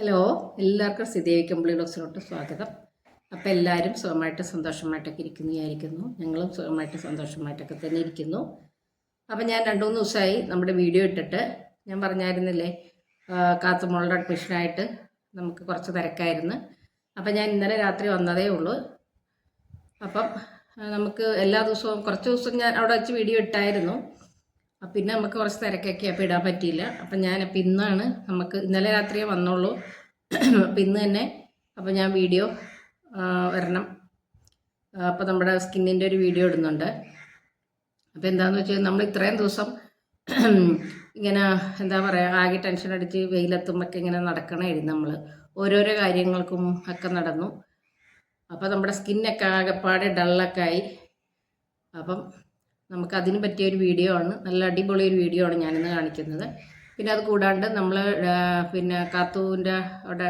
Hello എല്ലാവർക്കും സ്ഥിതി കമ്പിളി ഡോക്സിലോട്ട് സ്വാഗതം. അപ്പോൾ എല്ലാവരും സുഖമായിട്ട് സന്തോഷമായിട്ടൊക്കെ ഇരിക്കുന്നു വിചാരിക്കുന്നു ഞങ്ങളും സുഖമായിട്ട് സന്തോഷമായിട്ടൊക്കെ തന്നെ ഇരിക്കുന്നു. അപ്പോൾ ഞാൻ രണ്ട് മൂന്ന് ദിവസമായി നമ്മുടെ വീഡിയോ ഇട്ടിട്ട് ഞാൻ പറഞ്ഞായിരുന്നില്ലേ കാത്തുമോളുടെ അഡ്മിഷനായിട്ട് നമുക്ക് കുറച്ച് തിരക്കായിരുന്നു. അപ്പം ഞാൻ ഇന്നലെ രാത്രി വന്നതേ ഉള്ളൂ. അപ്പം നമുക്ക് എല്ലാ ദിവസവും കുറച്ച് ദിവസം ഞാൻ അവിടെ വെച്ച് വീഡിയോ ഇട്ടായിരുന്നു. അപ്പം പിന്നെ നമുക്ക് കുറച്ച് തിരക്കൊക്കെ അപ്പോൾ ഇടാൻ പറ്റിയില്ല. അപ്പം ഞാൻ അപ്പം ഇന്നാണ് നമുക്ക് ഇന്നലെ രാത്രിയേ വന്നുള്ളൂ. അപ്പം ഇന്ന് തന്നെ അപ്പം ഞാൻ വീഡിയോ വരണം. അപ്പോൾ നമ്മുടെ സ്കിന്നിന്റെ ഒരു വീഡിയോ ഇടുന്നുണ്ട്. അപ്പോൾ എന്താണെന്ന് വെച്ചാൽ നമ്മൾ ഇത്രയും ദിവസം ഇങ്ങനെ എന്താ പറയുക ആകെ ടെൻഷൻ അടിച്ച് വെയിലെത്തുമ്പോൾ ഇങ്ങനെ നടക്കണമായിരുന്നു നമ്മൾ ഓരോരോ കാര്യങ്ങൾക്കും ഒക്കെ നടന്നു. അപ്പോൾ നമ്മുടെ സ്കിന്നൊക്കെ ആകെപ്പാടെ ഡള്ളൊക്കെ ആയി. അപ്പം നമുക്ക് അതിന് പറ്റിയ ഒരു വീഡിയോ ആണ്. നല്ല അടിപൊളി ഒരു വീഡിയോ ആണ് ഞാനിന്ന് കാണിക്കുന്നത്. പിന്നെ അത് കൂടാണ്ട് നമ്മൾ പിന്നെ കാത്തുവിന്റെ അവിടെ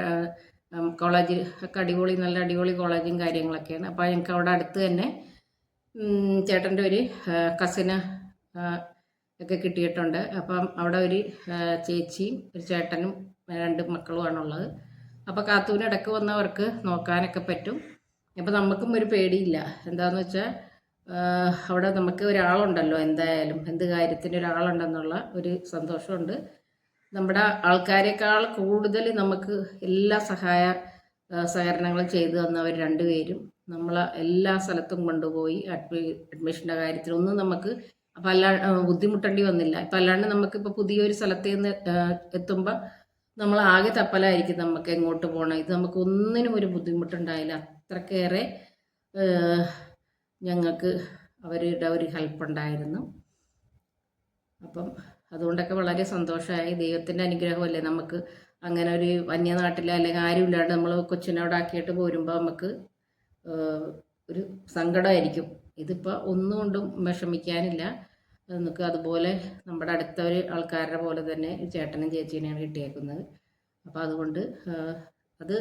കോളേജ് ഒക്കെ അടിപൊളി നല്ല അടിപൊളി കോളേജും കാര്യങ്ങളൊക്കെയാണ്. അപ്പോൾ ഞങ്ങൾക്ക് അവിടെ അടുത്ത് തന്നെ ചേട്ടന്റെ ഒരു കസിന് ഒക്കെ കിട്ടിയിട്ടുണ്ട്. അപ്പം അവിടെ ഒരു ചേച്ചിയും ഒരു ചേട്ടനും രണ്ട് മക്കളുമാണുള്ളത് അപ്പോൾ കാത്തുവിന് ഇടയ്ക്ക് വന്നവർക്ക് നോക്കാനൊക്കെ പറ്റും. അപ്പോൾ നമുക്കും ഒരു പേടിയില്ല. എന്താണെന്ന് വെച്ചാൽ അവിടെ നമുക്ക് ഒരാളുണ്ടല്ലോ എന്തായാലും എന്ത് കാര്യത്തിന് ഒരാളുണ്ടെന്നുള്ള ഒരു സന്തോഷമുണ്ട്. നമ്മുടെ ആൾക്കാരെക്കാൾ കൂടുതൽ നമുക്ക് എല്ലാ സഹായ സഹകരണങ്ങളും ചെയ്തു തന്നവർ രണ്ടുപേരും നമ്മളെ എല്ലാ സ്ഥലത്തും കൊണ്ടുപോയി അഡ്മി അഡ്മിഷന്റെ കാര്യത്തിലൊന്നും നമുക്ക് അപ്പം അല്ല ബുദ്ധിമുട്ടേണ്ടി വന്നില്ല. ഇപ്പം അല്ലാണ്ട് നമുക്കിപ്പോൾ പുതിയൊരു സ്ഥലത്ത് നിന്ന് എത്തുമ്പോൾ നമ്മൾ ആകെ തപ്പലായിരിക്കും നമുക്ക് എങ്ങോട്ട് പോകണം ഇത് നമുക്ക് ഒന്നിനും ഒരു ബുദ്ധിമുട്ടുണ്ടായില്ല. അത്രക്കേറെ ഞങ്ങൾക്ക് അവരുടെ ഒരു ഹെൽപ്പ് ഉണ്ടായിരുന്നു അപ്പം അതുകൊണ്ടൊക്കെ വളരെ സന്തോഷമായി. ദൈവത്തിന്റെ അനുഗ്രഹമല്ലേ നമുക്ക് അങ്ങനെ ഒരു വന്യനാട്ടിൽ അല്ലെങ്കിൽ ആരുമില്ലാണ്ട് നമ്മൾ കൊച്ചിനെ അവിടെ ആക്കിയിട്ട് പോരുമ്പോൾ നമുക്ക് ഒരു സങ്കടമായിരിക്കും. ഇതിപ്പോൾ ഒന്നുകൊണ്ടും വിഷമിക്കാനില്ല. നമുക്ക് അതുപോലെ നമ്മുടെ അടുത്ത ഒരു ആൾക്കാരുടെ പോലെ തന്നെ ചേട്ടനും ചേച്ചീനെയാണ് കിട്ടിയേക്കുന്നത്. അപ്പോൾ അതുകൊണ്ട് അത്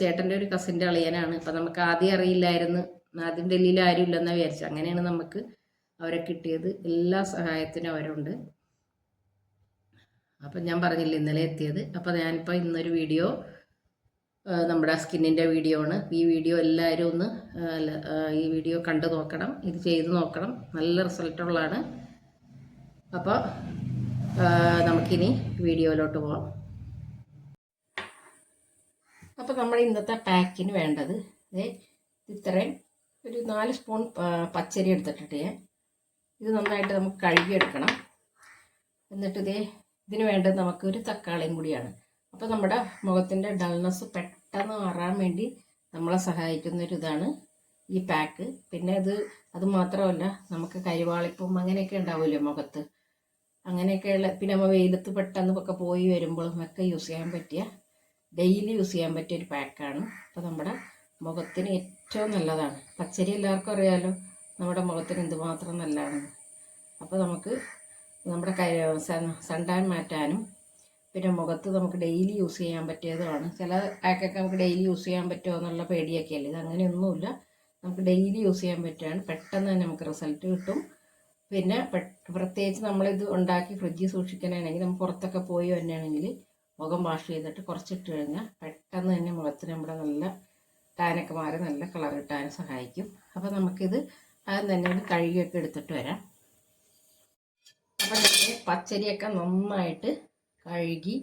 ചേട്ടന്റെ ഒരു കസിന്റെ അളിയനാണ്. അപ്പം നമുക്ക് ആദ്യം അറിയില്ലായിരുന്നു ആദ്യം ഡൽഹിയിൽ ആരും ഇല്ലെന്നാണ് വിചാരിച്ചത്. അങ്ങനെയാണ് നമുക്ക് അവരെ കിട്ടിയത്. എല്ലാ സഹായത്തിനും അവരുണ്ട്. അപ്പം ഞാൻ പറഞ്ഞില്ല ഇന്നലെ എത്തിയത്. അപ്പം ഞാനിപ്പോൾ ഇന്നൊരു വീഡിയോ നമ്മുടെ സ്കിന്നിന്റെ വീഡിയോ ആണ്. ഈ വീഡിയോ എല്ലാവരും ഒന്ന് ഈ വീഡിയോ കണ്ടു നോക്കണം. ഇത് ചെയ്ത് നോക്കണം. നല്ല റിസൾട്ടുള്ളതാണ് അപ്പോൾ നമുക്കിനി വീഡിയോയിലോട്ട് പോവാം. അപ്പോൾ നമ്മൾ ഇന്നത്തെ പാക്കിന് വേണ്ടത് ഇത്രയും ഒരു നാല് സ്പൂൺ പച്ചരി എടുത്തിട്ടിട്ട് ഇത് നന്നായിട്ട് നമുക്ക് കഴുകിയെടുക്കണം. എന്നിട്ട് ഇതേ ഇതിന് വേണ്ടത് നമുക്ക് ഒരു തക്കാളിയും കൂടിയാണ്. അപ്പോൾ നമ്മുടെ മുഖത്തിന്റെ ഡൾനെസ് പെട്ടെന്ന് മാറാൻ വേണ്ടി നമ്മളെ സഹായിക്കുന്ന ഒരു ഇതാണ് ഈ പാക്ക് പിന്നെ ഇത് അത് മാത്രമല്ല നമുക്ക് കരിവാളിപ്പും അങ്ങനെയൊക്കെ ഉണ്ടാവുമല്ലോ മുഖത്ത്. അങ്ങനെയൊക്കെയുള്ള പിന്നെ നമ്മൾ വെയിലത്ത് പെട്ടെന്ന് ഒക്കെ പോയി വരുമ്പോഴും ഒക്കെ യൂസ് ചെയ്യാൻ പറ്റിയ ഡെയിലി യൂസ് ചെയ്യാൻ പറ്റിയ ഒരു പാക്കാണ് അപ്പോൾ നമ്മുടെ മുഖത്തിന് ഏറ്റവും നല്ലതാണ്. പച്ചരി എല്ലാവർക്കും അറിയാലോ നമ്മുടെ മുഖത്തിന് എന്തുമാത്രം നല്ലതാണ്. അപ്പോൾ നമുക്ക് നമ്മുടെ കൈ സണ്ടാൻ മാറ്റാനും പിന്നെ മുഖത്ത് നമുക്ക് ഡെയിലി യൂസ് ചെയ്യാൻ പറ്റിയതുമാണ്. ചില ആക്കൊക്കെ നമുക്ക് ഡെയിലി യൂസ് ചെയ്യാൻ പറ്റുമോ എന്നുള്ള പേടിയൊക്കെ അല്ലേ ഇത് അങ്ങനെയൊന്നുമില്ല. നമുക്ക് ഡെയിലി യൂസ് ചെയ്യാൻ പറ്റുകയാണ്. പെട്ടെന്ന് തന്നെ നമുക്ക് റിസൾട്ട് കിട്ടും. പിന്നെ പ്രത്യേകിച്ച് നമ്മളിത് ഉണ്ടാക്കി ഫ്രിഡ്ജിൽ സൂക്ഷിക്കാനാണെങ്കിൽ നമ്മൾ പുറത്തൊക്കെ പോയി തന്നെയാണെങ്കിൽ മുഖം വാഷ് ചെയ്തിട്ട് കുറച്ചിട്ട് കഴിഞ്ഞാൽ പെട്ടെന്ന് തന്നെ മുഖത്തിന് നമ്മുടെ നല്ല ടാനൊക്കെ മാറി നല്ല കളർ കിട്ടാൻ സഹായിക്കും. അപ്പോൾ നമുക്കിത് ആദ്യം തന്നെ ഒന്ന് കഴുകിയൊക്കെ എടുത്തിട്ട് വരാം. അപ്പം പച്ചരിയൊക്കെ നന്നായിട്ട് കഴുകി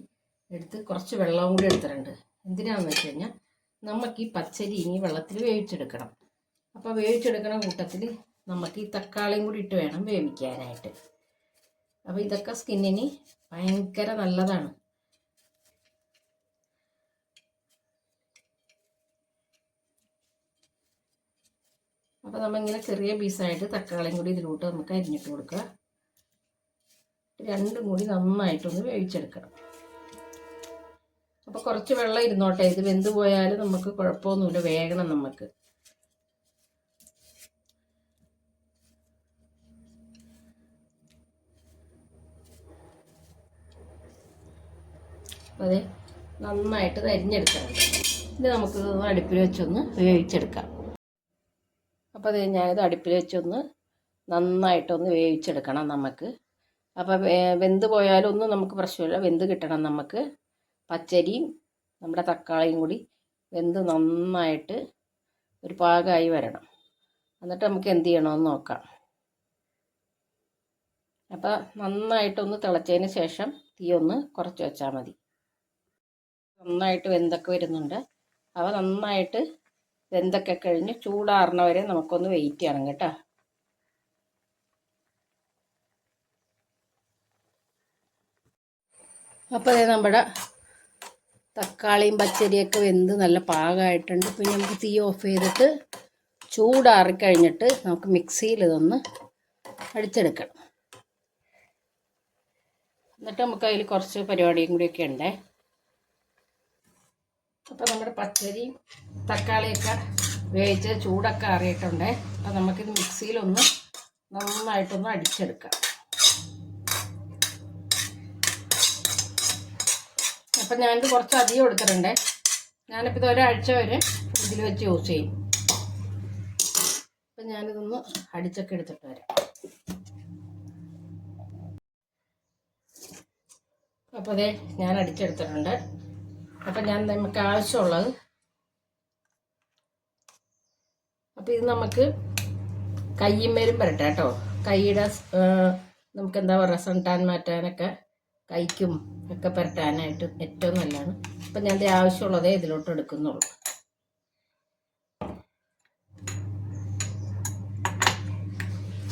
എടുത്ത് കുറച്ച് വെള്ളവും കൂടി എടുത്തിട്ടുണ്ട്. എന്തിനാന്ന് വെച്ച് കഴിഞ്ഞാൽ നമുക്ക് ഈ പച്ചരി ഇനി വെള്ളത്തിൽ വേവിച്ചെടുക്കണം. അപ്പോൾ വേവിച്ചെടുക്കണ കൂട്ടത്തിൽ നമുക്ക് ഈ തക്കാളിയും കൂടി ഇട്ട് വേണം വേവിക്കാനായിട്ട്. അപ്പോൾ ഇതൊക്കെ സ്കിന്നിന് ഭയങ്കര നല്ലതാണ്. അപ്പോൾ നമ്മളിങ്ങനെ ചെറിയ പീസായിട്ട് തക്കാളിയും കൂടി ഇതിലോട്ട് നമുക്ക് അരിഞ്ഞിട്ട് കൊടുക്കുക. രണ്ടും കൂടി നന്നായിട്ടൊന്ന് വേവിച്ചെടുക്കണം. അപ്പോൾ കുറച്ച് വെള്ളം ഇരുന്നോട്ടെ. ഇത് വെന്ത് പോയാലും നമുക്ക് കുഴപ്പമൊന്നുമില്ല. വേഗണം നമുക്ക് അതെ നന്നായിട്ട് തരിഞ്ഞെടുക്കാം ഇത് നമുക്ക് അടുപ്പിൽ വെച്ചൊന്ന് വേവിച്ചെടുക്കാം. അപ്പോൾ അത് ഞാനിത് അടുപ്പിൽ വെച്ചൊന്ന് നന്നായിട്ടൊന്ന് വേവിച്ചെടുക്കണം നമുക്ക് അപ്പോൾ വെന്ത് പോയാലൊന്നും നമുക്ക് പ്രശ്നമില്ല. വെന്ത് കിട്ടണം നമുക്ക് പച്ചരിയും നമ്മുടെ തക്കാളിയും കൂടി വെന്ത് നന്നായിട്ട് ഒരു പാകമായി വരണം. എന്നിട്ട് നമുക്ക് എന്ത് ചെയ്യണമെന്ന് നോക്കാം. അപ്പോൾ നന്നായിട്ടൊന്ന് തിളച്ചതിന് ശേഷം തീ ഒന്ന് കുറച്ച് വെച്ചാൽ മതി. നന്നായിട്ട് വെന്തൊക്കെ വരുന്നുണ്ട്. അവ നന്നായിട്ട് വെന്തൊക്കെ കഴിഞ്ഞ് ചൂടാറണ വരെ നമുക്കൊന്ന് വെയിറ്റ് ചെയ്യണം കേട്ടോ. അപ്പോൾ അതേ നമ്മുടെ തക്കാളിയും പച്ചരിയൊക്കെ വെന്ത് നല്ല പാകമായിട്ടുണ്ട് പിന്നെ നമുക്ക് തീ ഓഫ് ചെയ്തിട്ട് ചൂടാറി കഴിഞ്ഞിട്ട് നമുക്ക് മിക്സിയിൽ ഇതൊന്ന് അടിച്ചെടുക്കണം. എന്നിട്ട് നമുക്ക് അതിൽ കുറച്ച് പരിപാടിയും കൂടിയൊക്കെ ഉണ്ടേ. അപ്പോൾ നമ്മുടെ പച്ചരിയും തക്കാളിയൊക്കെ വേവിച്ച് ചൂടൊക്കെ അറിയിട്ടുണ്ട്. അപ്പോൾ നമുക്കിത് മിക്സിയിലൊന്ന് നന്നായിട്ടൊന്ന് അടിച്ചെടുക്കാം. അപ്പം ഞാനിത് കുറച്ച് അധികം എടുത്തിട്ടുണ്ട്. ഞാനിപ്പോൾ ഇത് ഒരാഴ്ച വരെ ഇതിൽ വെച്ച് യൂസ് ചെയ്യും. അപ്പം ഞാനിതൊന്ന് അടിച്ചൊക്കെ എടുത്തിട്ട് വരാം. അപ്പോൾ അതെ ഞാൻ അടിച്ചെടുത്തിട്ടുണ്ട്. അപ്പം ഞാൻ നമുക്ക് ആവശ്യമുള്ളത് അപ്പം ഇത് നമുക്ക് കയ്യുമ്മേലും വരട്ടെ കേട്ടോ. കൈയുടെ നമുക്ക് എന്താ പറയുക സൺടാൻ മാറ്റാനൊക്കെ കൈക്കും ഒക്കെ പുരട്ടാനായിട്ട് ഏറ്റവും നല്ലതാണ്. അപ്പം ഞാൻ ആവശ്യമുള്ളതേ ഇതിലോട്ട് എടുക്കുന്നുള്ളൂ.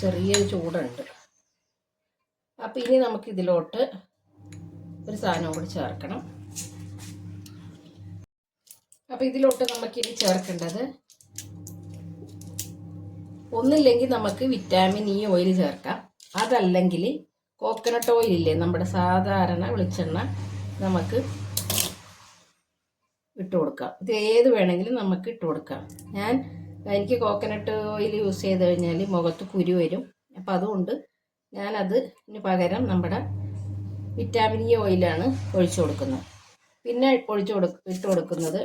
ചെറിയൊരു ചൂടുണ്ട്. അപ്പം ഇനി നമുക്ക് ഇതിലോട്ട് ഒരു സാധനം കൂടി ചേർക്കണം. അപ്പം ഇതിലോട്ട് നമുക്കിനി ചേർക്കേണ്ടത് ഒന്നില്ലെങ്കിൽ നമുക്ക് വിറ്റാമിൻ ഇ ഓയിൽ ചേർക്കാം. അതല്ലെങ്കിൽ കോക്കനട്ട് ഓയിൽ ഇല്ലേ നമ്മുടെ സാധാരണ വെളിച്ചെണ്ണ നമുക്ക് ഇട്ട് കൊടുക്കാം. ഇത് ഏത് വേണമെങ്കിലും നമുക്ക് ഇട്ട് കൊടുക്കാം. ഞാൻ എനിക്ക് കോക്കനട്ട് ഓയിൽ യൂസ് ചെയ്ത് കഴിഞ്ഞാൽ മുഖത്ത് കുരു വരും. അപ്പം അതുകൊണ്ട് ഞാനത് പകരം നമ്മുടെ വിറ്റാമിൻ ഇ ഓയിലാണ് ഒഴിച്ചു കൊടുക്കുന്നത്. പിന്നെ ഒഴിച്ചു കൊടു ഇട്ട് കൊടുക്കുന്നത്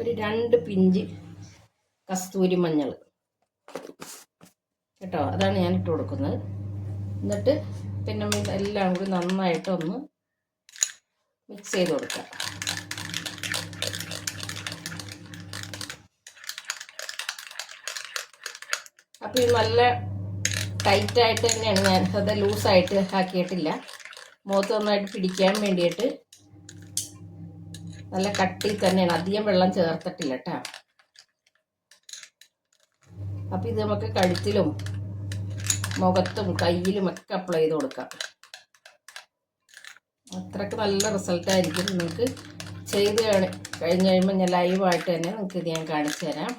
ഒരു രണ്ട് പിഞ്ച് കസ്തൂരി മഞ്ഞൾ. കേട്ടോ? അതാണ് ഞാൻ ഇട്ട് കൊടുക്കുന്നത്. എന്നിട്ട് പിന്നെ എല്ലാം കൂടി നന്നായിട്ട് ഒന്ന് മിക്സ് ചെയ്ത് കൊടുക്കാം. അപ്പോൾ ഇത് നല്ല ടൈറ്റായിട്ട് തന്നെയാണ് ഞാൻ. അത് ലൂസായിട്ട് ആക്കിയിട്ടില്ല. മുഖത്ത് നന്നായിട്ട് പിടിക്കാൻ വേണ്ടിയിട്ട് നല്ല കട്ടിൽ തന്നെയാണ്. അധികം വെള്ളം ചേർത്തിട്ടില്ല കേട്ടോ. അപ്പം ഇത് നമുക്ക് കഴുത്തിലും മുഖത്തും കയ്യിലും ഒക്കെ അപ്ലൈ ചെയ്ത് കൊടുക്കാം. അത്രയ്ക്ക് നല്ല റിസൾട്ടായിരിക്കും നിങ്ങൾക്ക് ചെയ്ത് കഴിഞ്ഞ് കഴിയുമ്പോൾ ഞാൻ ലൈവായിട്ട് തന്നെ നിങ്ങൾക്ക് ഇത് ഞാൻ കാണിച്ചു തരാം.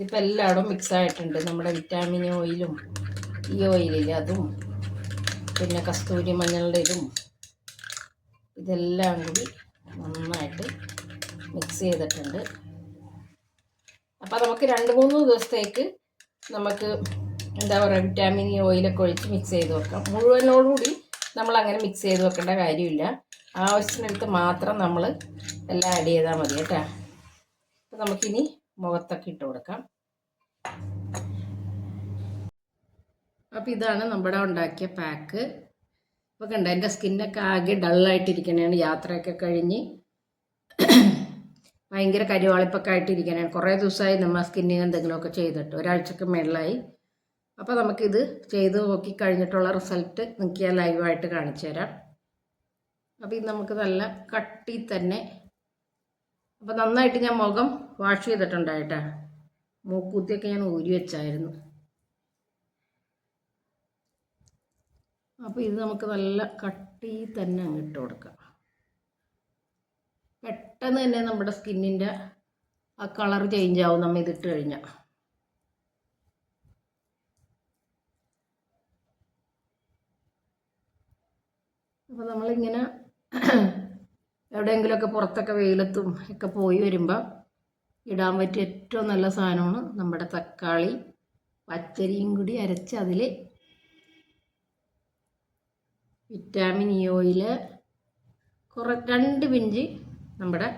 ഇതിപ്പോൾ എല്ലായിടും മിക്സ് ആയിട്ടുണ്ട്. നമ്മുടെ വിറ്റാമിൻ ഓയിലും ഈ ഓയിലിൽ അതും പിന്നെ കസ്തൂരി മഞ്ഞളുടെ ഇതും. ഇതെല്ലാം കൂടി നന്നായിട്ട് മിക്സ് ചെയ്തിട്ടുണ്ട്. അപ്പോൾ നമുക്ക് രണ്ട് മൂന്ന് ദിവസത്തേക്ക് നമുക്ക് എന്താ പറയുക വിറ്റാമിൻ ഇ ഓയിലൊക്കെ ഒഴിച്ച് മിക്സ് ചെയ്ത് വെക്കാം. മുഴുവനോടുകൂടി നമ്മൾ അങ്ങനെ മിക്സ് ചെയ്ത് വെക്കേണ്ട കാര്യമില്ല. ആവശ്യത്തിനടുത്ത് മാത്രം നമ്മൾ എല്ലാം ആഡ് ചെയ്താൽ മതി കേട്ടോ. അപ്പോൾ നമുക്കിനി മുഖത്തൊക്കെ ഇട്ട് കൊടുക്കാം. അപ്പോൾ ഇതാണ് നമ്മുടെ ഉണ്ടാക്കിയ പാക്ക് ഇപ്പോൾ കണ്ട എന്റെ സ്കിന്നൊക്കെ ആകെ ഡള്ളായിട്ടിരിക്കണേണ് യാത്രയൊക്കെ കഴിഞ്ഞ് ഭയങ്കര കരിവാളിപ്പൊക്കെ ആയിട്ടിരിക്കണേണ്. കുറേ ദിവസമായി നമ്മൾ സ്കിന്നിന് എന്തെങ്കിലുമൊക്കെ ചെയ്തിട്ട്. ഒരാഴ്ചക്ക് മേളിലായി. അപ്പോൾ നമുക്കിത് ചെയ്ത് നോക്കി കഴിഞ്ഞിട്ടുള്ള റിസൾട്ട് നിങ്ങൾക്ക് ഞാൻ ലൈവായിട്ട് കാണിച്ചു തരാം. അപ്പോൾ ഇത് നമുക്ക് നല്ല കട്ടി തന്നെ. അപ്പോൾ നന്നായിട്ട് ഞാൻ മുഖം വാഷ് ചെയ്തിട്ടുണ്ടായിട്ടാ. മൂക്കുത്തിയൊക്കെ ഞാൻ ഊരി വെച്ചായിരുന്നു. അപ്പോൾ ഇത് നമുക്ക് നല്ല കട്ടി തന്നെ അങ്ങ് ഇട്ട് കൊടുക്കാം. പെട്ടെന്ന് തന്നെ നമ്മുടെ സ്കിന്നിന്റെ ആ കളർ ചേഞ്ച് ആവും നമ്മൾ ഇതിട്ട് കഴിഞ്ഞാൽ അപ്പോൾ നമ്മളിങ്ങനെ എവിടെയെങ്കിലുമൊക്കെ പുറത്തൊക്കെ വെയിലത്തും ഒക്കെ പോയി വരുമ്പോൾ ഇടാൻ പറ്റിയ ഏറ്റവും നല്ല സാധനമാണ് നമ്മുടെ തക്കാളി. പച്ചരിയും കൂടി അരച്ച് അതിൽ വിറ്റാമിൻ ഇ ഓയിൽ കുറ രണ്ട് പിഞ്ച് നമ്മുടെ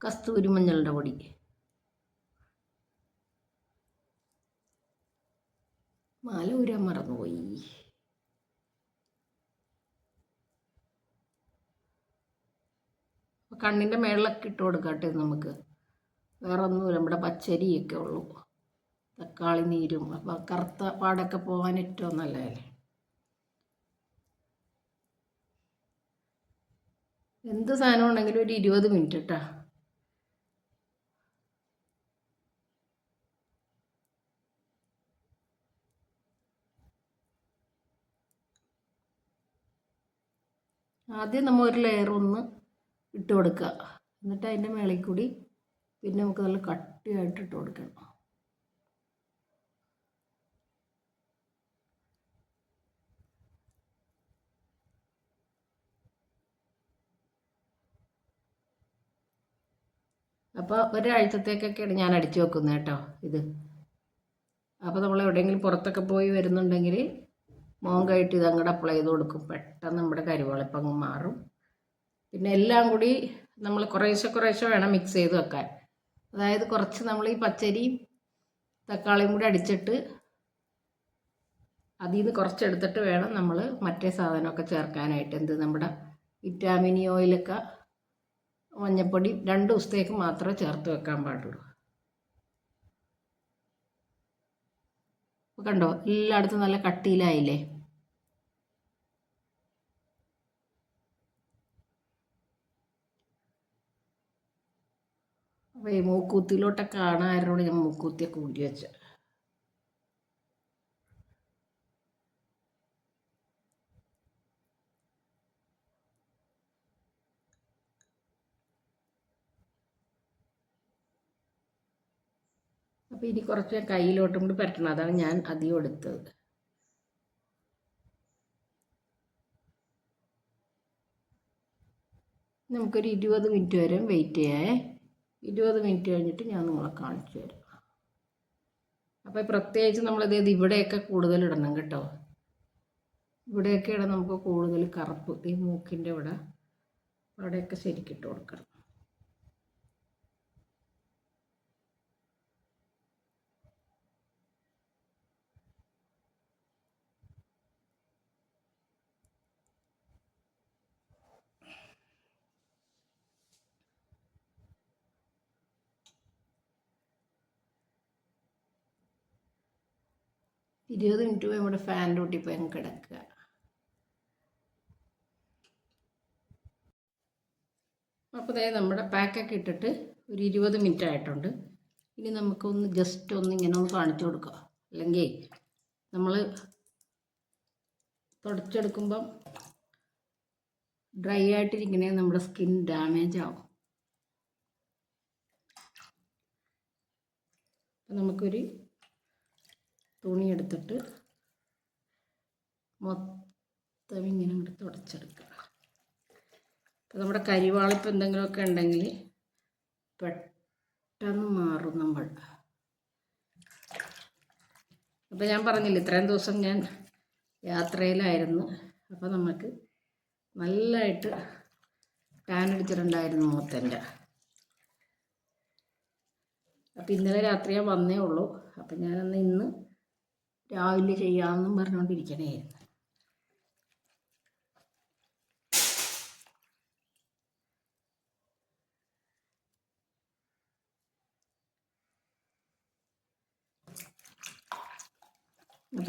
കസ്തൂരി മഞ്ഞളുടെ പൊടി. മാല ഊരാൻ മറന്നുപോയി. കണ്ണിന്റെ മേളിലൊക്കെ ഇട്ട് കൊടുക്കട്ടെ നമുക്ക്. വേറെ ഒന്നുമില്ല നമ്മുടെ പച്ചരിയൊക്കെ ഉള്ളൂ. തക്കാളി നീരും അപ്പോൾ കറുത്ത പാടൊക്കെ പോകാൻ ഏറ്റവും നല്ലതല്ലേ? എന്ത് സാധനം ഉണ്ടെങ്കിലും ഒരു ഇരുപത് മിനിറ്റ് കേട്ടോ ആദ്യം നമ്മൾ ഒരു ലെയർ ഒന്ന് ഇട്ട് കൊടുക്കുക. എന്നിട്ട് അതിന്റെ മേളിൽ കൂടി പിന്നെ നമുക്ക് നല്ല കട്ടിയായിട്ട് ഇട്ട് കൊടുക്കണം. അപ്പോൾ ഒരാഴ്ചത്തേക്കൊക്കെയാണ് ഞാൻ അടിച്ചു വെക്കുന്നത് കേട്ടോ ഇത്. അപ്പോൾ നമ്മൾ എവിടെയെങ്കിലും പുറത്തൊക്കെ പോയി വരുന്നുണ്ടെങ്കിൽ മോൻ കഴിട്ട് ഇത് അങ്ങോട്ട് അപ്ലൈ ചെയ്ത് കൊടുക്കും. പെട്ടെന്ന് നമ്മുടെ കരിവാളിപ്പങ്ങ് മാറും. പിന്നെ എല്ലാം കൂടി നമ്മൾ കുറേശ്ശെ കുറേശ്ശെ വേണം മിക്സ് ചെയ്ത് വെക്കാൻ. അതായത് കുറച്ച് നമ്മൾ ഈ പച്ചരിയും തക്കാളിയും കൂടി അടിച്ചിട്ട് അതിൽ നിന്ന് കുറച്ചെടുത്തിട്ട് വേണം നമ്മൾ മറ്റേ സാധനമൊക്കെ ചേർക്കാനായിട്ട്. എന്ത് നമ്മുടെ വിറ്റാമിൻ ഓയിലൊക്കെ മഞ്ഞപ്പൊടി രണ്ട് ദിവസത്തേക്ക് മാത്രമേ ചേർത്ത് വെക്കാൻ പാടുള്ളൂ. കണ്ടോ? എല്ലായിടത്തും നല്ല കട്ടിയിലായില്ലേ? അപ്പോൾ ഈ മൂക്കൂത്തിലോട്ടൊക്കെ കാണാനോട് ഞാൻ മൂക്കൂത്തിയൊക്കെ ഊരി വെച്ച. അപ്പോൾ ഇനി കുറച്ച് ഞാൻ കയ്യിലോട്ടും കൂടി പരട്ടണം അതാണ് ഞാൻ അധികം എടുത്തത്. നമുക്കൊരു ഇരുപത് മിനിറ്റ് വരെ വെയിറ്റ് ചെയ്യാം. ഇരുപത് മിനിറ്റ് കഴിഞ്ഞിട്ട് ഞാൻ നിങ്ങളെ കാണിച്ചു തരാം. അപ്പോൾ പ്രത്യേകിച്ച് നമ്മളിത് ഇവിടെയൊക്കെ കൂടുതൽ ഇടണം കേട്ടോ. ഇവിടെയൊക്കെ ഇടാൻ നമുക്ക് കൂടുതൽ കറുപ്പ് ഈ മൂക്കിന്റെ ഇവിടെ. അവിടെയൊക്കെ ശരിക്കിട്ട് കൊടുക്കണം. ഇരുപത് മിനിറ്റ് പോയി നമ്മുടെ ഫാനിന്റെ കൂട്ടി പോയി അങ്ങ് കിടക്കുക. അപ്പോൾ അതായത് നമ്മുടെ പാക്കൊക്കെ ഇട്ടിട്ട് ഒരു ഇരുപത് മിനിറ്റ് ആയിട്ടുണ്ട്. ഇനി നമുക്കൊന്ന് ജസ്റ്റ് ഒന്ന് ഇങ്ങനെ ഒന്ന് കാണിച്ചു കൊടുക്കുക അല്ലെങ്കിൽ നമ്മൾ തുടച്ചെടുക്കുമ്പം ഡ്രൈ ആയിട്ടിരിക്കണേ നമ്മുടെ സ്കിൻ ഡാമേജ് ആവും. നമുക്കൊരു തുണി എടുത്തിട്ട് മൊത്തം ഇങ്ങനെ ഇങ്ങോട്ട് തുടച്ചെടുക്കുക. അപ്പോൾ നമ്മുടെ കരിവാളിപ്പ് എന്തെങ്കിലുമൊക്കെ ഉണ്ടെങ്കിൽ പെട്ടെന്ന് മാറും നമ്മൾ. അപ്പോൾ ഞാൻ പറഞ്ഞില്ല ഇത്രയും ദിവസം ഞാൻ യാത്രയിലായിരുന്നു. അപ്പോൾ നമുക്ക് നല്ലതായിട്ട് ടാൻ അടിച്ചിട്ടുണ്ടായിരുന്നു മുഖത്തിന്റെ അപ്പോൾ ഇന്നലെ രാത്രി ഞാൻ വന്നേ ഉള്ളൂ. അപ്പം ഞാനന്ന് ഇന്ന് രാവിലെ ചെയ്യാമെന്നും പറഞ്ഞുകൊണ്ടിരിക്കണേയിരുന്നു.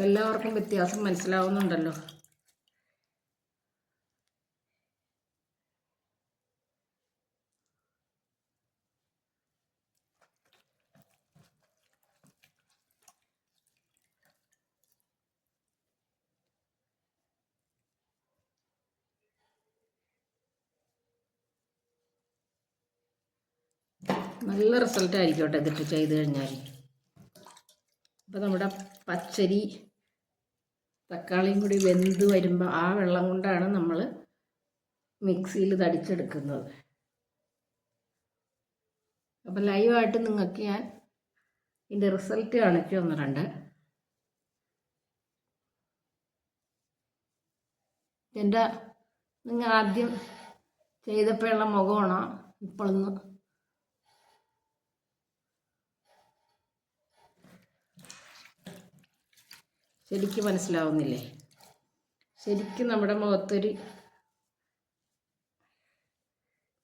എല്ലാവർക്കും വ്യത്യാസം മനസ്സിലാവുന്നുണ്ടല്ലോ. നല്ല റിസൾട്ട് കേട്ടോ ഇതിട്ട് ചെയ്ത് കഴിഞ്ഞാൽ അപ്പോൾ നമ്മുടെ പച്ചരി തക്കാളിയും കൂടി വെന്ത് വരുമ്പോൾ ആ വെള്ളം കൊണ്ടാണ് നമ്മൾ മിക്സിയിൽ തടിച്ചെടുക്കുന്നത്. അപ്പോൾ ലൈവായിട്ട് നിങ്ങൾക്ക് ഞാൻ ഇതിന്റെ റിസൾട്ട് കാണിച്ചു തന്നിട്ടുണ്ട്. എന്റെ നിങ്ങൾ ആദ്യം ചെയ്തപ്പോഴുള്ള മുഖമാണോ? ഇപ്പോഴൊന്ന് ശരിക്കും മനസ്സിലാവുന്നില്ലേ? ശരിക്കും നമ്മുടെ മുഖത്തൊരു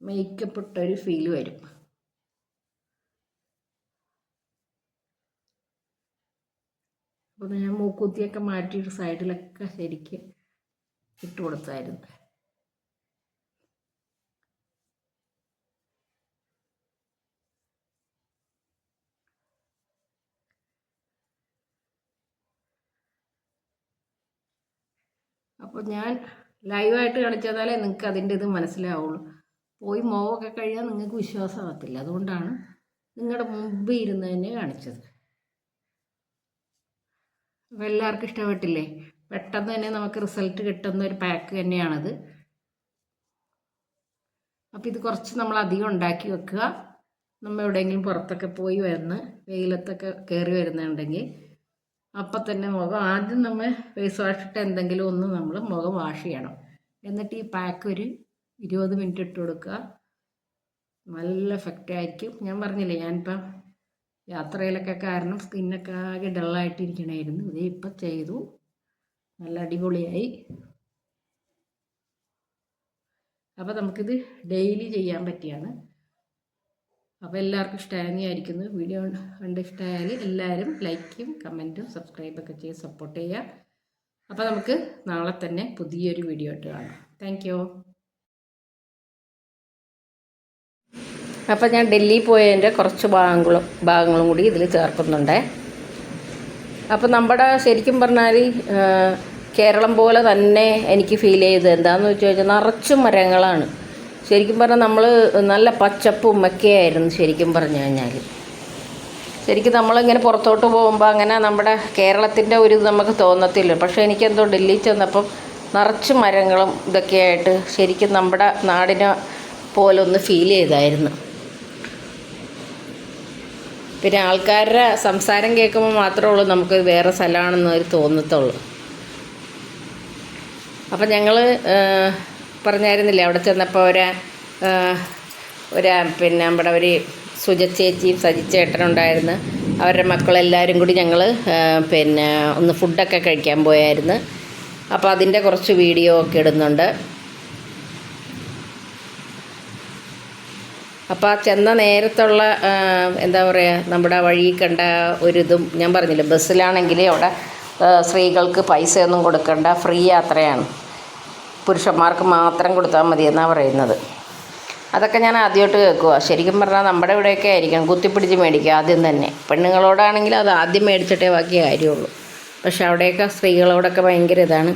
മേക്കപ്പ് ഇട്ടൊരു ഫീൽ വരും. അപ്പോൾ ഞാൻ മൂക്കുത്തിയൊക്കെ മാറ്റിയിട്ട് സൈഡിലൊക്കെ ശരിക്ക് ഇട്ട് കൊടുത്തായിരുന്നു അപ്പോൾ ഞാൻ ലൈവായിട്ട് കളിച്ചതാലേ നിങ്ങൾക്ക് അതിന്റെ ഇത് മനസ്സിലാവുള്ളൂ. പോയി മോവൊക്കെ കഴിയാൻ നിങ്ങൾക്ക് വിശ്വാസമാകത്തില്ല. അതുകൊണ്ടാണ് നിങ്ങളുടെ മുമ്പ് ഇരുന്ന് തന്നെ കാണിച്ചത്. അപ്പോൾ എല്ലാവർക്കും ഇഷ്ടപ്പെട്ടില്ലേ? പെട്ടെന്ന് തന്നെ നമുക്ക് റിസൾട്ട് കിട്ടുന്ന ഒരു പാക്ക് തന്നെയാണത്. അപ്പോൾ ഇത് കുറച്ച് നമ്മൾ അധികം ഉണ്ടാക്കി വെക്കുക. നമ്മൾ എവിടെയെങ്കിലും പുറത്തൊക്കെ പോയി വരുന്ന വെയിലത്തൊക്കെ കയറി വരുന്നുണ്ടെങ്കിൽ അപ്പം തന്നെ മുഖം ആദ്യം നമ്മൾ ഫേസ് വാഷ് ഇട്ട് എന്തെങ്കിലും ഒന്ന് നമ്മൾ മുഖം വാഷ് ചെയ്യണം. എന്നിട്ട് ഈ പാക്ക് ഒരു ഇരുപത് മിനിറ്റ് ഇട്ട് കൊടുക്കുക. നല്ല എഫക്റ്റ് ആയിരിക്കും. ഞാൻ പറഞ്ഞില്ലേ ഞാനിപ്പം യാത്രയിലൊക്കെ കാരണം സ്കിന്നൊക്കെ ആകെ ഡള്ളായിട്ടിരിക്കണമായിരുന്നു ഇത് ഇപ്പം ചെയ്തു. നല്ല അടിപൊളിയായി. അപ്പോൾ നമുക്കിത് ഡെയിലി ചെയ്യാൻ പറ്റിയാണ്. അപ്പോൾ എല്ലാവർക്കും ഇഷ്ടമായെന്ന് വിചാരിക്കുന്നു വീഡിയോ കണ്ട് ഇഷ്ടമായാൽ എല്ലാവരും ലൈക്കും കമന്റും സബ്സ്ക്രൈബൊക്കെ ചെയ്ത് സപ്പോർട്ട് ചെയ്യുക. അപ്പോൾ നമുക്ക് നാളെ തന്നെ പുതിയൊരു വീഡിയോ ആയിട്ട് കാണാം. താങ്ക് അപ്പോൾ ഞാൻ ഡൽഹി പോയതിന്റെ കുറച്ച് ഭാഗങ്ങളും ഭാഗങ്ങളും കൂടി ഇതിൽ ചേർക്കുന്നുണ്ട്. അപ്പോൾ നമ്മുടെ ശരിക്കും പറഞ്ഞാൽ കേരളം പോലെ തന്നെ എനിക്ക് ഫീൽ ചെയ്തത് എന്താണെന്ന് വെച്ച് കഴിഞ്ഞാൽ നിറച്ചും മരങ്ങളാണ്. ശരിക്കും പറഞ്ഞാൽ നമ്മൾ നല്ല പച്ചപ്പും ഒക്കെയായിരുന്നു ശരിക്കും പറഞ്ഞു കഴിഞ്ഞാൽ ശരിക്കും നമ്മളിങ്ങനെ പുറത്തോട്ട് പോകുമ്പോൾ അങ്ങനെ നമ്മുടെ കേരളത്തിന്റെ ഒരു നമുക്ക് തോന്നത്തില്ല. പക്ഷേ എനിക്കെന്തോ ഡൽഹി ചെന്നപ്പം നിറച്ച് മരങ്ങളും ഇതൊക്കെയായിട്ട് ശരിക്കും നമ്മുടെ നാടിനെ പോലെ ഒന്ന് ഫീൽ ചെയ്തായിരുന്നു. പിന്നെ ആൾക്കാരുടെ സംസാരം കേൾക്കുമ്പോൾ മാത്രമേ ഉള്ളൂ നമുക്ക് വേറെ സ്ഥലമാണെന്ന് ഒരു തോന്നത്തുള്ളൂ. അപ്പം ഞങ്ങൾ പറഞ്ഞായിരുന്നില്ലേ? അവിടെ ചെന്നപ്പോൾ ഒരു ഒരു പിന്നെ നമ്മുടെ ഒരു സുജച്ചേച്ചിയും സജിച്ചേട്ടനുണ്ടായിരുന്നു അവരുടെ മക്കളെല്ലാവരും കൂടി ഞങ്ങൾ പിന്നെ ഒന്ന് ഫുഡൊക്കെ കഴിക്കാൻ പോയായിരുന്നു. അപ്പോൾ അതിന്റെ കുറച്ച് വീഡിയോ ഒക്കെ ഇടുന്നുണ്ട്. അപ്പോൾ ആ ചെന്ന നേരത്തുള്ള എന്താ പറയുക നമ്മുടെ വഴി കണ്ട ഒരിതും ഞാൻ പറഞ്ഞില്ല? ബസ്സിലാണെങ്കിൽ അവിടെ സ്ത്രീകൾക്ക് പൈസയൊന്നും കൊടുക്കണ്ട ഫ്രീ യാത്രയാണ്. പുരുഷന്മാർക്ക് മാത്രം കൊടുത്താൽ മതി എന്നാണ് പറയുന്നത്. അതൊക്കെ ഞാൻ ആദ്യമായിട്ട് കേൾക്കുക ശരിക്കും പറഞ്ഞാൽ നമ്മുടെ ഇവിടെയൊക്കെ ആയിരിക്കണം കുത്തിപ്പിടിച്ച് മേടിക്കുക ആദ്യം തന്നെ. പെണ്ണുങ്ങളോടാണെങ്കിൽ അത് ആദ്യം മേടിച്ചിട്ടേ ബാക്കി കാര്യമുള്ളൂ. പക്ഷെ അവിടെയൊക്കെ സ്ത്രീകളോടൊക്കെ ഭയങ്കര ഇതാണ്.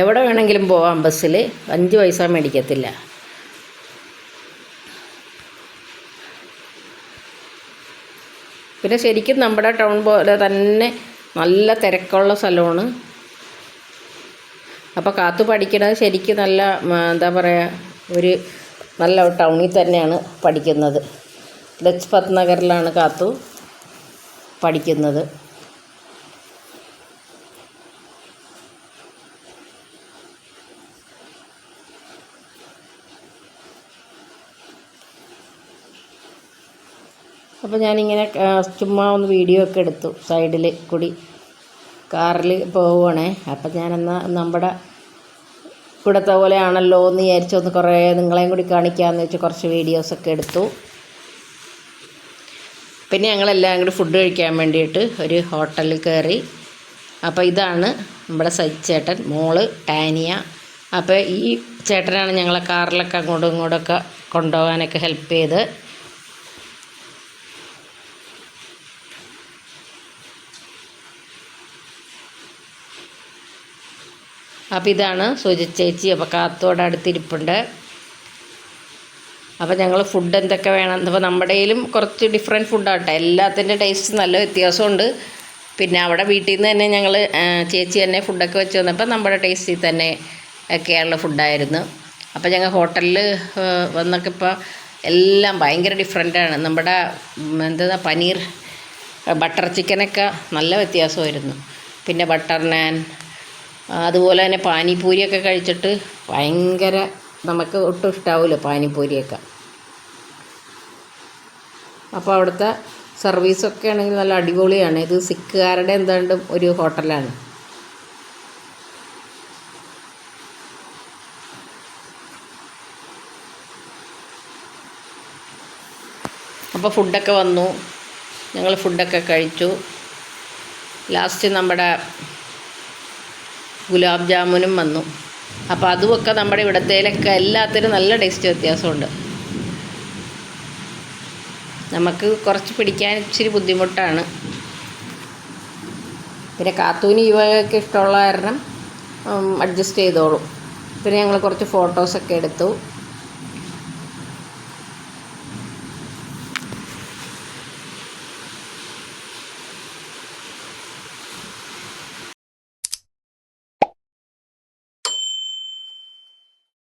എവിടെ വേണമെങ്കിലും പോവാം ബസ്സിൽ അഞ്ച് പൈസ മേടിക്കത്തില്ല. പിന്നെ ശരിക്കും നമ്മുടെ ടൗൺ പോലെ തന്നെ നല്ല തിരക്കുള്ള സ്ഥലമാണ്. അപ്പോൾ കാത്തു പഠിക്കണത് ശരിക്കും നല്ല എന്താ പറയുക ഒരു നല്ല ടൗണിൽ തന്നെയാണ് പഠിക്കുന്നത്. ലജ്പത് നഗറിലാണ് കാത്തു പഠിക്കുന്നത്. അപ്പോൾ ഞാനിങ്ങനെ ചുമ്മാ ഒന്ന് വീഡിയോ ഒക്കെ എടുത്തു സൈഡിൽ കൂടി. കാറിൽ പോവുകയാണേ അപ്പം ഞാനെന്നാൽ നമ്മുടെ ഇവിടുത്തെ പോലെയാണല്ലോ എന്ന് വിചാരിച്ചൊന്ന് കുറേ നിങ്ങളെയും കൂടി കാണിക്കാമെന്ന് വെച്ച് കുറച്ച് വീഡിയോസൊക്കെ എടുത്തു. പിന്നെ ഞങ്ങളെല്ലാം കൂടി ഫുഡ് കഴിക്കാൻ വേണ്ടിയിട്ട് ഒരു ഹോട്ടലിൽ കയറി. അപ്പോൾ ഇതാണ് നമ്മുടെ സജ്ജേട്ടൻ മോൾ ടാനിയ അപ്പോൾ ഈ ചേട്ടനാണ് ഞങ്ങളെ കാറിലൊക്കെ അങ്ങോട്ടും ഇങ്ങോട്ടൊക്കെ കൊണ്ടുപോകാനൊക്കെ ഹെൽപ്പ് ചെയ്ത്. അപ്പോൾ ഇതാണ് സുജി ചേച്ചി അപ്പോൾ കാത്തോടെ അടുത്തിരിപ്പുണ്ട്. അപ്പോൾ ഞങ്ങൾ ഫുഡ് എന്തൊക്കെ വേണം? അപ്പോൾ നമ്മുടെ കയ്യിലും കുറച്ച് ഡിഫറെന്റ് ഫുഡാട്ടെ എല്ലാത്തിന്റെ ടേസ്റ്റ് നല്ല വ്യത്യാസമുണ്ട്. പിന്നെ അവിടെ വീട്ടിൽ നിന്ന് തന്നെ ഞങ്ങൾ ചേച്ചി തന്നെ ഫുഡൊക്കെ വെച്ച് വന്നപ്പോൾ നമ്മുടെ ടേസ്റ്റിൽ തന്നെ ഒക്കെയുള്ള ഫുഡായിരുന്നു അപ്പോൾ ഞങ്ങൾ ഹോട്ടലിൽ വന്നൊക്കെ ഇപ്പോൾ എല്ലാം ഭയങ്കര ഡിഫറെന്റാണ് നമ്മുടെ എന്താ പനീർ ബട്ടർ ചിക്കനൊക്കെ നല്ല വ്യത്യാസമായിരുന്നു. പിന്നെ ബട്ടർ നാൻ അതുപോലെ തന്നെ പാനിപ്പൂരിയൊക്കെ കഴിച്ചിട്ട് ഭയങ്കര നമുക്ക് ഒട്ടും ഇഷ്ടാവില്ല പാനിപ്പൂരിയൊക്കെ. അപ്പോൾ അവിടുത്തെ സർവീസൊക്കെ ആണെങ്കിൽ നല്ല അടിപൊളിയാണ്. ഇത് സിക്കുകാരുടെ എന്താണ്ടും ഒരു ഹോട്ടലാണ്. അപ്പോൾ ഫുഡൊക്കെ വന്നു. ഞങ്ങൾ ഫുഡൊക്കെ കഴിച്ചു. ലാസ്റ്റ് നമ്മുടെ ഗുലാബ് ജാമുനും വന്നു. അപ്പോൾ അതുമൊക്കെ നമ്മുടെ ഇവിടത്തേലൊക്കെ എല്ലാത്തിനും നല്ല ടേസ്റ്റ് വ്യത്യാസമുണ്ട്. നമുക്ക് കുറച്ച് പിടിക്കാൻ ഇച്ചിരി ബുദ്ധിമുട്ടാണ്. പിന്നെ കാത്തൂന് യുവയൊക്കെ ഇഷ്ടമുള്ള കാരണം അഡ്ജസ്റ്റ് ചെയ്തോളും. പിന്നെ ഞങ്ങൾ കുറച്ച് ഫോട്ടോസൊക്കെ എടുത്തു.